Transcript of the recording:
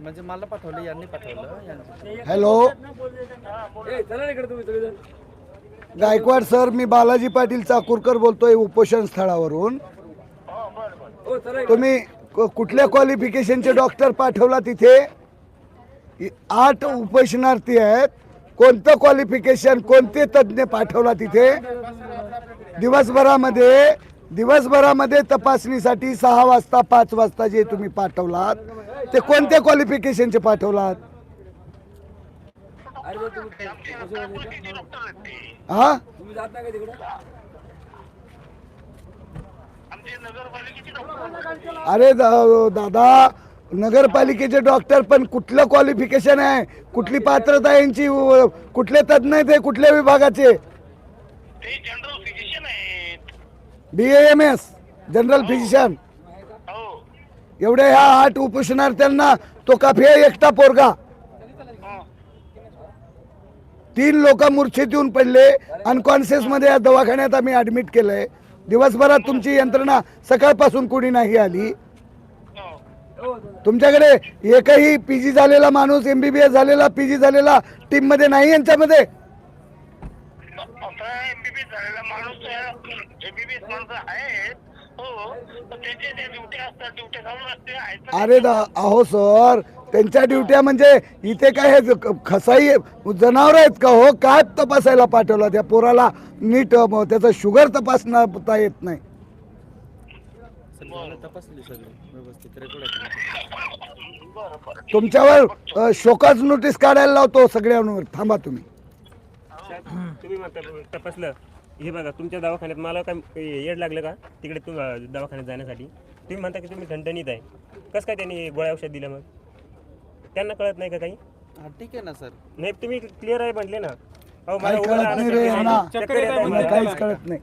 म्हणजे मला पाठवलं यांनी पाठवलं यांनी हॅलो. गायकवाड सर मी बालाजी पाटील चाकूरकर बोलतोय उपोषण स्थळावरून. तुम्ही क- कुठल्या क्वालिफिकेशनचे डॉक्टर पाठवला तिथे? इ- आठ उपोषणार्थी आहेत. कोणतं क्वालिफिकेशन कोणते तज्ज्ञ पाठवला तिथे? दिवसभरामध्ये दिवसभरामध्ये तपासणीसाठी सहा वाजता पाच वाजता जे तुम्ही पाठवलात ते कोणत्या क्वालिफिकेशनचे पाठवलात? हा? अरे दा- दादा नगरपालिकेचे डॉक्टर पण कुठलं क्वालिफिकेशन आहे? कुठली पात्रता आहे यांची? कुठले तज्ज्ञ आहेत कुठल्या विभागाचे? B M S general physician एवढ्या ह्या आठ उपोषणार्थ्यांना तो काफी एकटा पोरगा? तीन लोक मूर्छित येऊन पडले अनकॉन्शियसमध्ये या दवाखान्यात आम्ही ऍडमिट केलंय. दिवसभरात तुमची यंत्रणा सकाळपासून कुणी नाही आली. तुमच्याकडे एकही पीजी झालेला माणूस एमबीबीएस झालेला पीजी झालेला टीममध्ये नाही यांच्यामध्ये? आता एमबीबीएस झालेला माणूस एमबीबीएस माणसं आहेत. हो. पण त्यांचे जे ड्युटी असतात ड्युटी चालू असते. आहेत ना. अरे दा- अहो सर त्यांच्या ड्युट्या म्हणजे इथे काय हे ज- खसाई जनावर आहेत का हो? काय तपासायला पाठवलं? त्या पोराला नीट अ, त्याचं शुगर तपासता येत नाही. सगळं तपासली सगळी? व्यवस्थित रेकॉर्ड आहे बरं बरं. तुमच्यावर अ, शोकाज नोटीस काढायला लावतो सगळ्यांवर. थांबा तुम्ही. तुम्ही म्हणता तपासलं. हे बघा तुमच्या दवाखान्यात मला काय येड लागलं का? तिकडे तुम दवाखान्यात जाण्यासाठी. तुम्ही म्हणता की तुम्ही ठणठणीत आहे. कसं काय त्यांनी गोळ्या औषध दिलं मग? त्यांना कळत नाही का काही? हा ठीक आहे ना सर. नाही तुम्ही क्लिअर आहे म्हटले ना. अहो काही उभं कळत राहायला नाही रे शक्य यांना. चक्कर येत आहे यांना म्हणलं. काहीच कळत नाही.